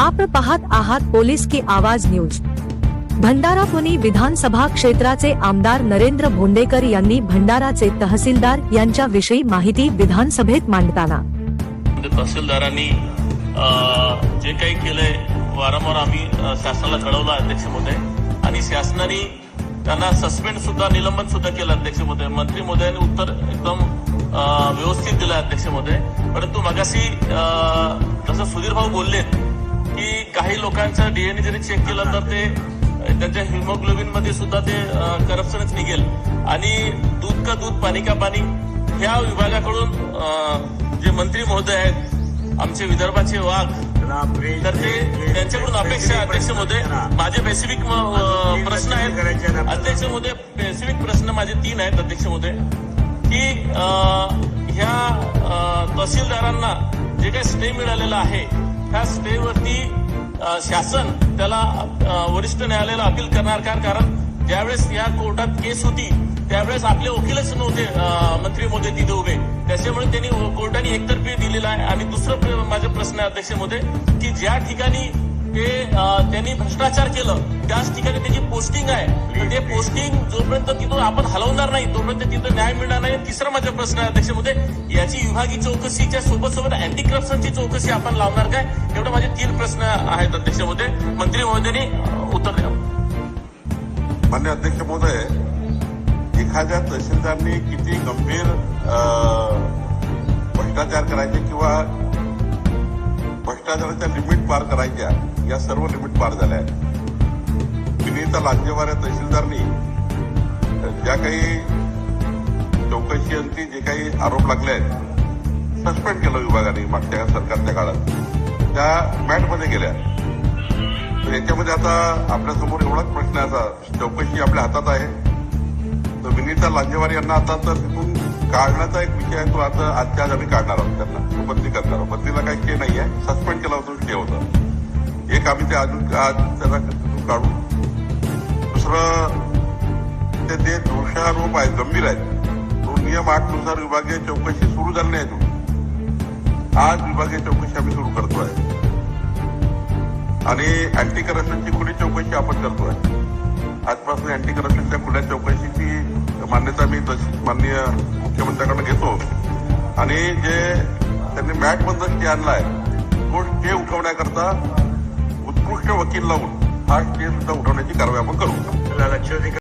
आपण पाहत आहात पोलीस की आवाज न्यूज. भंडारा पुणे विधानसभा क्षेत्राचे आमदार नरेंद्र भोंडेकर यांनी भंडाराचे तहसीलदार यांच्याविषयी माहिती विधानसभेत मांडताना. म्हणजे तहसीलदारांनी जे काही केलंय वारंवार आम्ही शासनाला कळवलं अध्यक्ष मोदय आणि शासनाने त्यांना सस्पेंड सुद्धा निलंबन सुद्धा केलं अध्यक्ष मोदय मंत्री मोदयांनी उत्तर एकदम व्यवस्थित दिलं अध्यक्ष मोदय परंतु मगाशी जसं सुधीर भाऊ बोललेत की काही लोकांचं डीएनए जरी चेक केलं तर ते त्यांच्या हिमोग्लोबिनमध्ये सुद्धा ते करप्शनच निघेल. आणि दूध का दूध पाणी का पाणी ह्या विभागाकडून जे मंत्री महोदय आहेत आमचे विदर्भाचे वाघ तर ते त्यांच्याकडून अपेक्षा आहे, अध्यक्ष महोदय माझे बेसिफिक प्रश्न आहेत. अध्यक्ष महोदय बेसिफिक प्रश्न माझे तीन आहेत अध्यक्ष महोदय की ह्या तहसीलदारांना जे काही स्टे मिळालेला आहे ह्या स्टेवरती शासन त्याला वरिष्ठ न्यायालयाला अपील करणार का? कारण ज्यावेळेस या कोर्टात केस होती त्यावेळेस आपले वकीलच नव्हते मंत्री मोदी तिथे उभे. त्याच्यामुळे त्यांनी कोर्टाने एकतर्फी दिलेला आहे. आणि दुसरं प्र- माझा प्रश्न अध्यक्ष मोदी की ज्या ठिकाणी ते त्यांनी भ्रष्टाचार केलं. त्याच ठिकाणी त्याची पोस्टिंग आहे. ते पोस्टिंग जोपर्यंत तिथून आपण हलवणार नाही तोपर्यंत तिथं न्याय मिळणार नाही. तिसरा माझा प्रश्न आहे अध्यक्ष याची विभागीय चौकशीच्या सोबत सोबत अँटी करप्शनची चौकशी आपण लावणार काय? एवढे माझे तीन प्रश्न आहेत अध्यक्ष महोदय मंत्री महोदयांनी उत्तर द्या. मान्य अध्यक्ष महोदय एखाद्या तहसीलदारने किती गंभीर अं, भ्रष्टाचार करायचे किंवा भ्रष्टाचाराच्या लिमिट पार करायच्या. या सर्व लिमिट पार झाल्या. आहेत विनीता लांजेवार या तहसीलदारनी ज्या काही चौकशीअंती जे काही आरोप लागले आहेत सस्पेंड केलं विभागाने मागच्या सरकारच्या काळात. त्या मॅटमध्ये गेल्या. याच्यामध्ये आता आपल्यासमोर एवढाच प्रश्न आहे असा. चौकशी आपल्या हातात आहे. विनीता लांजेवार यांना आता तर तिथून काढण्याचा एक विषय आहे तो आता आजच्या आज आम्ही काढणार आहोत त्यांना तो बदली करणार आहोत. बदलीला काही के नाही आहे सस्पेंड केला होता के होता. एक आम्ही ते अजून आज त्याला काढू. दुसरं ते जे दोषारोप आहेत गंभीर आहेत तो नियम आठनुसार विभागीय चौकशी सुरू झाली नाही अजून. आज विभागीय चौकशी आम्ही सुरू करतोय. आणि अँटी करप्शनची खुली चौकशी आपण करतोय. आजपासून अँटी करप्शनच्या खुल्या चौकशीची मान्यता मी माननीय मुख्यमंत्र्यांकडे घेतो. आणि जे त्यांनी मॅट जे स्टे आणलाय तो स्टे उठवण्याकरता उत्कृष्ट वकील लावून हा स्टे सुद्धा उठवण्याची कारवाई आपण करू. लक्षाधिकारी